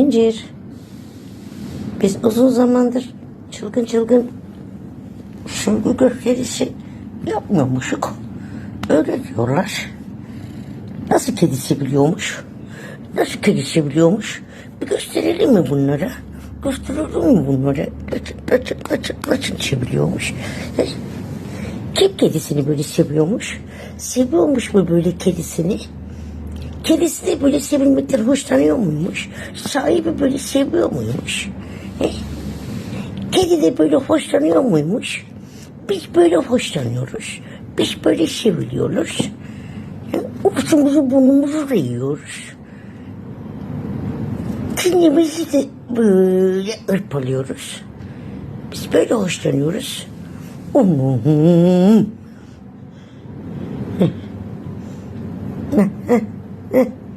İncir. Biz uzun zamandır çılgın çılgın sürgü gösterisi yapmıyormuşuk. Öyle diyorlar. Nasıl kedisi biliyormuş? Nasıl kedisi biliyormuş? Bir gösterelim mi bunlara? Gösterelim mi bunlara? Nasıl, nasıl, nasıl, nasıl seviyormuş? Kim kedisini böyle seviyormuş? Seviyormuş mu böyle kedisini? Kedisi de böyle sevilmekten hoşlanıyor muymuş? Sahibi böyle seviyor muymuş? He? Kedi de böyle hoşlanıyor muymuş? Biz böyle hoşlanıyoruz. Biz böyle seviliyoruz. Ucumuzu burnumuzu da yiyoruz. Kendimizi de böyle ırpalıyoruz. Biz böyle hoşlanıyoruz. Hmm. 嗯。